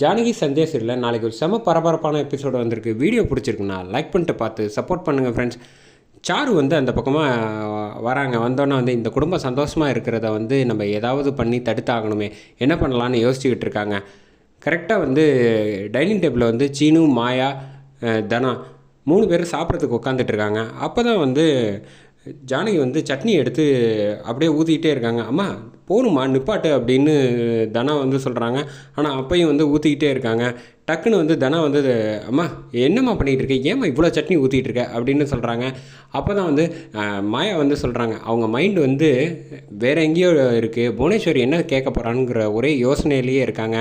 ஜானகி சந்தேஷரில் நாளைக்கு ஒரு செம பரபரப்பான எபிசோடு வந்திருக்கு. வீடியோ பிடிச்சிருக்குண்ணா லைக் பண்ணிட்டு பார்த்து சப்போர்ட் பண்ணுங்கள் ஃப்ரெண்ட்ஸ் சாரு வந்து அந்த பக்கமாக வராங்க. வந்தோன்னே வந்து இந்த குடும்பம் சந்தோஷமாக இருக்கிறத வந்து நம்ம ஏதாவது பண்ணி தடுத்தாகணுமே. என்ன பண்ணலான்னு யோசிச்சுக்கிட்டு இருக்காங்க. கரெக்டாக வந்து டைனிங் டேபிளில் வந்து சீனு மாயா தனா மூணு பேரும் சாப்பிட்றதுக்கு உட்காந்துட்டு இருக்காங்க. அப்போ தான் வந்து ஜானகி வந்து சட்னி எடுத்து அப்படியே ஊற்றிக்கிட்டே இருக்காங்க. அம்மா போகணுமா நிப்பாட்டு அப்படின்னு தனா வந்து சொல்கிறாங்க ஆனால் அப்பையும் வந்து ஊற்றிக்கிட்டே இருக்காங்க. டக்குன்னு வந்து தனா வந்து அம்மா என்னம்மா பண்ணிகிட்டு இருக்க ஏம்மா இவ்வளோ சட்னி ஊற்றிட்டு இருக்க அப்படின்னு சொல்கிறாங்க அப்போ தான் வந்து மாயா வந்து சொல்கிறாங்க அவங்க மைண்டு வந்து வேறு எங்கேயோ இருக்குது புவனேஸ்வரி என்ன கேட்க போகிறானுங்கிற ஒரே யோசனையிலேயே இருக்காங்க.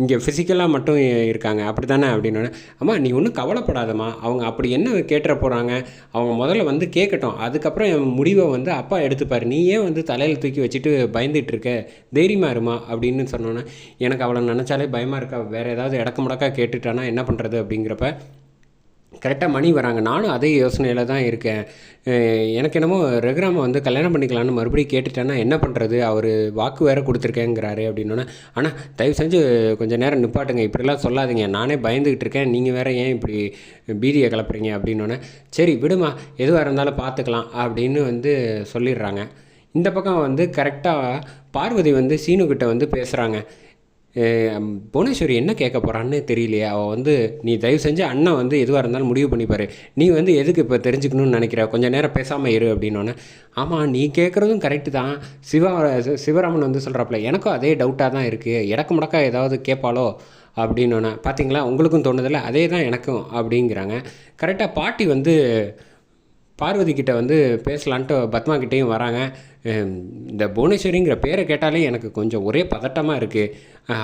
இங்கே ஃபிசிக்கலாக மட்டும் இருக்காங்க. அப்படி தானே அப்படின்னு அம்மா நீ ஒன்றும் கவலைப்படாதம்மா. அவங்க அப்படி என்ன கேட்டுற போகிறாங்க அவங்க முதல்ல வந்து கேட்கட்டும். அதுக்கப்புறம் என் முடிவை வந்து அப்பா எடுத்துப்பார். நீ ஏன் வந்து தலையில் தூக்கி வச்சுட்டு பயந்துட்டு இருக்க தைரியமாக இருமா அப்படின்னு சொன்னோன்னே எனக்கு அவளை நினச்சாலே பயமாக இருக்கா? வேறு ஏதாவது இடக்க முடக்கா கேட்டுட்டானா? என்ன பண்ணுறது அப்படிங்கிறப்ப கரெக்டாக மணி வராங்க. நானும் அதே யோசனையில் தான் இருக்கேன். எனக்கு என்னமோ ரகுராமை வந்து கல்யாணம் பண்ணிக்கலான்னு மறுபடியும் கேட்டுட்டேன்னா என்ன பண்ணுறது அவர் வாக்கு வேறு கொடுத்துருக்கேங்கிறாரு அப்படின்னோன்னே ஆனால் தயவு செஞ்சு கொஞ்சம் நேரம் நிப்பாட்டுங்க. இப்படிலாம் சொல்லாதீங்க. நானே பயந்துக்கிட்டு இருக்கேன். நீங்கள் வேறு ஏன் இப்படி பீதியை கிளப்புறீங்க? அப்படின்னோன்னே சரி விடுமா. எதுவாக இருந்தாலும் பார்த்துக்கலாம் அப்படின்னு வந்து சொல்லிடுறாங்க. இந்த பக்கம் வந்து கரெக்டாக பார்வதி வந்து சீனுக்கிட்ட வந்து பேசுகிறாங்க புவனேஸ்வரி என்ன கேட்க போகிறான்னு தெரியலையே. அவள் வந்து நீ தயவு செஞ்சு அண்ணன் வந்து எதுவாக இருந்தாலும் முடிவு பண்ணிப்பார். நீ வந்து எதுக்கு இப்போ தெரிஞ்சுக்கணும்னு நினைக்கிற? கொஞ்சம் நேரம் பேசாமல் இரு அப்படின்னோடனே ஆமாம் நீ கேட்குறதும் கரெக்டு தான். சிவா சிவராமன் வந்து சொல்கிறாப்புல எனக்கும் அதே டவுட்டாக தான் இருக்குது இடக்கு முடக்கா ஏதாவது கேட்பாளோ? அப்படின்னோன்னே பார்த்தீங்களா உங்களுக்கும் தோணுதில்ல? அதே தான் எனக்கும் அப்படிங்கிறாங்க. கரெக்டாக பாட்டி வந்து பார்வதி கிட்ட வந்து பேசலான்ட்டு பத்மா கிட்டேயும் வராங்க. இந்த புவனேஸ்வரிங்கிற பேரை கேட்டாலே எனக்கு கொஞ்சம் ஒரே பதட்டமாக இருக்குது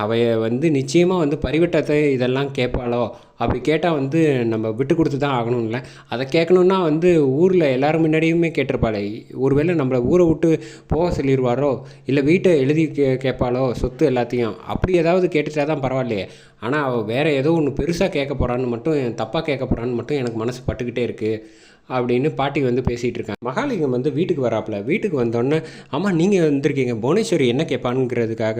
அவைய வந்து நிச்சயமாக வந்து பரிவட்டத்தை இதெல்லாம் கேட்பாளோ? அப்படி கேட்டால் வந்து நம்ம விட்டு கொடுத்து தான் ஆகணும்ல. அதை கேட்கணுன்னா வந்து ஊரில் எல்லோரும் முன்னாடியுமே கேட்டிருப்பாளே. ஒருவேளை நம்மளை ஊரை விட்டு போக சொல்லிடுவாரோ? இல்லை வீட்டை எழுதி கே கேட்பாளோ? சொத்து எல்லாத்தையும்? அப்படி ஏதாவது கேட்டுட்டா தான் பரவாயில்லையே. ஆனால் அவள் வேறு ஏதோ ஒன்று பெருசாக கேட்க போகிறான்னு மட்டும் தப்பாக கேட்க போகிறான்னு மட்டும் எனக்கு மனசு பட்டுக்கிட்டே இருக்குது அப்படின்னு பாட்டி வந்து பேசிகிட்டு இருக்காங்க. மகாலிங்கம் வந்து வீட்டுக்கு வராப்புல. வீட்டுக்கு வந்தோடனே ஆமாம் நீங்கள் வந்திருக்கீங்க. புவனேஸ்வரி என்ன கேட்பானுங்கிறதுக்காக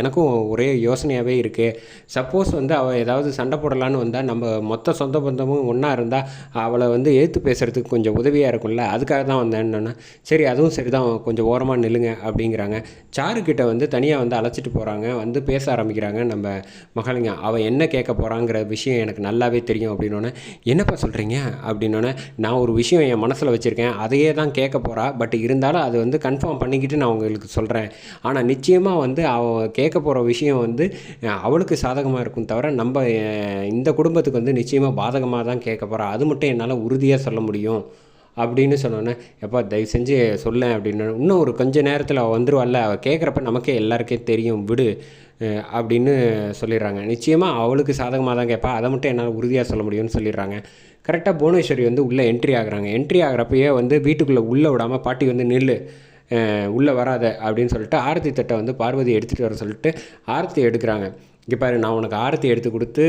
எனக்கும் ஒரே யோசனையாகவே இருக்குது சப்போஸ் வந்து அவள் ஏதாவது சண்டை போடலான்னு வந்தால் நம்ம மொத்த சொந்த பந்தமும் ஒன்றா இருந்தால் அவளை வந்து ஏற்று பேசுகிறதுக்கு கொஞ்சம் உதவியாக இருக்கும்ல. அதுக்காக தான் வந்தேன்னு சரி அதுவும் சரி தான் கொஞ்சம் ஓரமாக நில்லுங்க அப்படிங்கிறாங்க. சாருக்கிட்ட வந்து தனியாக வந்து அழைச்சிட்டு போகிறாங்க வந்து பேச ஆரம்பிக்கிறாங்க நம்ம மகாலிங்கம். அவள் என்ன கேட்க போகிறாங்கிற விஷயம் எனக்கு நல்லாவே தெரியும் அப்படின்னோடனே என்னப்பா சொல்கிறீங்க அப்படின்னோடனே நான் ஒரு விஷயம் என் மனசில் வச்சுருக்கேன் அதையே தான் கேட்க போகிறா பட் இருந்தாலும் அது வந்து கன்ஃபார்ம் பண்ணிக்கிட்டு நான் உங்களுக்கு சொல்கிறேன் ஆனால் நிச்சயமாக வந்து அவள் கேட்க போகிற விஷயம் வந்து அவளுக்கு சாதகமாக இருக்கும் தவிர நம்ம இந்த குடும்பத்துக்கு வந்து நிச்சயமாக பாதகமாக தான் கேட்க போகிறா அது மட்டும் என்னால் உறுதியாக சொல்ல முடியும். அப்படின்னு சொன்னோன்னே எப்பா தயவு செஞ்சு சொல்லேன் அப்படின்னு. இன்னும் ஒரு கொஞ்ச நேரத்தில் அவள் வந்துருவாள் அவள் கேட்குறப்ப நமக்கே எல்லாருக்கே தெரியும் விடு அப்படின்னு சொல்லிடுறாங்க. நிச்சயமாக அவளுக்கு சாதகமாக தான் கேட்பா. அதை மட்டும் என்னால் உறுதியாக சொல்ல முடியும்னு சொல்லிடுறாங்க. கரெக்டாக புவனேஸ்வரி வந்து உள்ளே என்ட்ரி ஆகுறாங்க. என்ட்ரி ஆகுறப்பயே வந்து வீட்டுக்குள்ளே உள்ளே விடாமல் பாட்டி வந்து நில்லு உள்ளே வராத அப்படின்னு சொல்லிட்டு ஆரத்தி தட்டை வந்து பார்வதி எடுத்துகிட்டு வர சொல்லிட்டு ஆரத்தி எடுக்கிறாங்க. இங்கே பாரு நான் உனக்கு ஆரத்தி எடுத்து கொடுத்து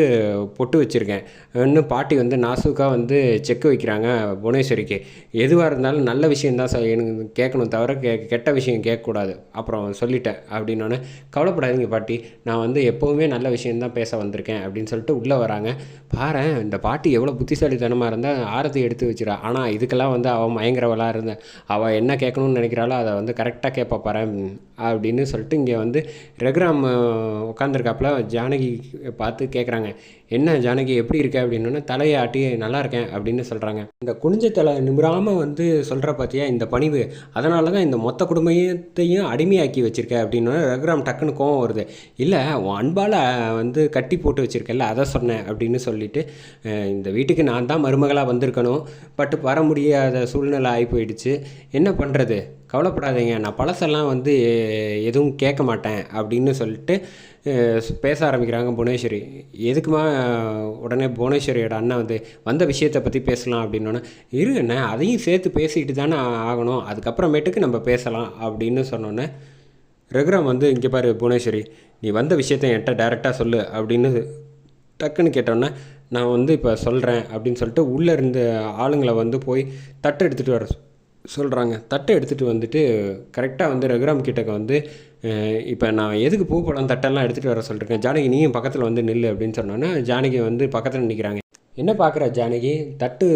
பொட்டு வச்சுருக்கேன். இன்னும் பாட்டி வந்து நாசுக்காக வந்து செக்கு வைக்கிறாங்க புவனேஸ்வரிக்கு. எதுவாக இருந்தாலும் நல்ல விஷயந்தான் சொ- எனக்கு கேட்கணும் தவிர கே கெட்ட விஷயம் கேட்கக்கூடாது. அப்புறம் சொல்லிட்டேன் அப்படின்னோடனே கவலைப்படாதீங்க பாட்டி நான் வந்து எப்போவுமே நல்ல விஷயந்தான் பேச வந்திருக்கேன் அப்படின்னு சொல்லிட்டு உள்ளே வராங்க. பாரேன் இந்த பாட்டி எவ்வளோ புத்திசாலித்தனமாக இருந்தால் ஆரத்தி எடுத்து வச்சிடா ஆனால் இதுக்கெல்லாம் வந்து அவள் மயங்குறவளாக இருந்தேன் அவள் என்ன கேட்கணும்னு நினைக்கிறாளோ அதை வந்து கரெக்டாக கேட்பா பாரு அப்படின்னு சொல்லிட்டு இங்கே வந்து ரகுராம் உட்காந்துருக்காப்புல ஜானகி பார்த்து கேட்குறாங்க என்ன ஜானகி எப்படி இருக்க? அப்படின்னோடனே தலையை ஆட்டி நல்லா இருக்கேன் அப்படின்னு சொல்கிறாங்க இந்த குனிஞ்ச தலை நிமிராமல் வந்து சொல்கிற பார்த்தியா இந்த பணிவு அதனால தான் இந்த மொத்த குடும்பத்தையும் அடிமையாக்கி வச்சுருக்க அப்படின்னு ரகுராம் டக்குன்னு கோவம் வருது. இல்லை உன் அன்பால் வந்து கட்டி போட்டு வச்சுருக்கல அதை சொன்னேன் அப்படின்னு சொல்லிட்டு இந்த வீட்டுக்கு நான் தான் மருமகளாக வந்திருக்கணும். பட் வர முடியாத சூழ்நிலை ஆகி போயிடுச்சு. என்ன பண்ணுறது கவலைப்படாதீங்க. நான் பழசெல்லாம் வந்து எதுவும் கேட்க மாட்டேன் அப்படின்னு சொல்லிட்டு பேச ஆரம்பிக்கிறாங்க புவனேஸ்வரி. எதுக்குமா உடனே புவனேஸ்வரியோட அண்ணன் வந்து வந்த விஷயத்தை பற்றி பேசலாம் அப்படின்னோடனே இரு அதையும் சேர்த்து பேசிக்கிட்டு தானே ஆகணும். அதுக்கப்புறமேட்டுக்கு நம்ம பேசலாம் அப்படின்னு சொன்னோன்னே ரகுராம் வந்து இங்கே பாரு புவனேஸ்வரி நீ வந்த விஷயத்தை என்கிட்ட டேரெக்டாக சொல்லு அப்படின்னு டக்குன்னு கேட்டோன்னே நான் வந்து இப்போ சொல்கிறேன் அப்படின்னு சொல்லிட்டு உள்ளே இருந்த ஆளுங்களை வந்து போய் தட்டு எடுத்துகிட்டு வர சொல்கிறாங்க தட்டை எடுத்துகிட்டு வந்துட்டு கரெக்டாக வந்து ரகுராம் கிட்டக்க வந்து இப்போ நான் எதுக்கு பூ பழம் தட்டெல்லாம் எடுத்துகிட்டு வர சொல்லிருக்கேன். ஜானகி நீயும் பக்கத்தில் வந்து நில்லு அப்படின்னு சொன்னோன்னா ஜானகி வந்து பக்கத்தில் நிற்கிறாங்க என்ன பார்க்குற ஜானகி? தட்டு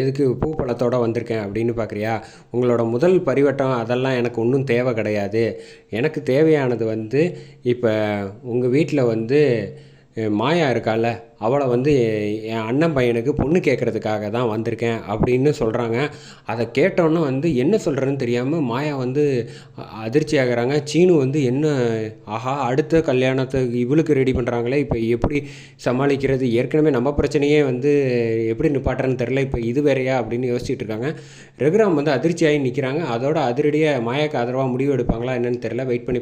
எதுக்கு பூ பழத்தோடு வந்திருக்கேன் அப்படின்னு பார்க்குறியா உங்களோட முதல் பரிவட்டம் அதெல்லாம் எனக்கு ஒன்றும் தேவை கிடையாது. எனக்கு தேவையானது வந்து இப்போ உங்கள் வீட்டில் வந்து மாயா இருக்கால அவளை வந்து என் அண்ணன் பையனுக்கு பொண்ணு கேட்குறதுக்காக தான் வந்திருக்கேன் அப்படின்னு சொல்கிறாங்க அதை கேட்டோன்னே வந்து என்ன சொல்கிறேன்னு தெரியாமல் மாயா வந்து அதிர்ச்சி ஆகுறாங்க. சீனு வந்து என்ன ஆஹா அடுத்த கல்யாணத்துக்கு இவளுக்கு ரெடி பண்ணுறாங்களே இப்போ எப்படி சமாளிக்கிறது? ஏற்கனவே நம்ம பிரச்சனையே வந்து எப்படி நிப்பாட்டுறேன்னு தெரில இப்போ இது வேறையா அப்படின்னு யோசிச்சுட்டு இருக்காங்க. ரகுராம் வந்து அதிர்ச்சியாகி நிற்கிறாங்க அதோட அதிரடியாக மாயாக்கு ஆதரவாக முடிவு எடுப்பாங்களா என்னன்னு தெரில வெயிட் பண்ணி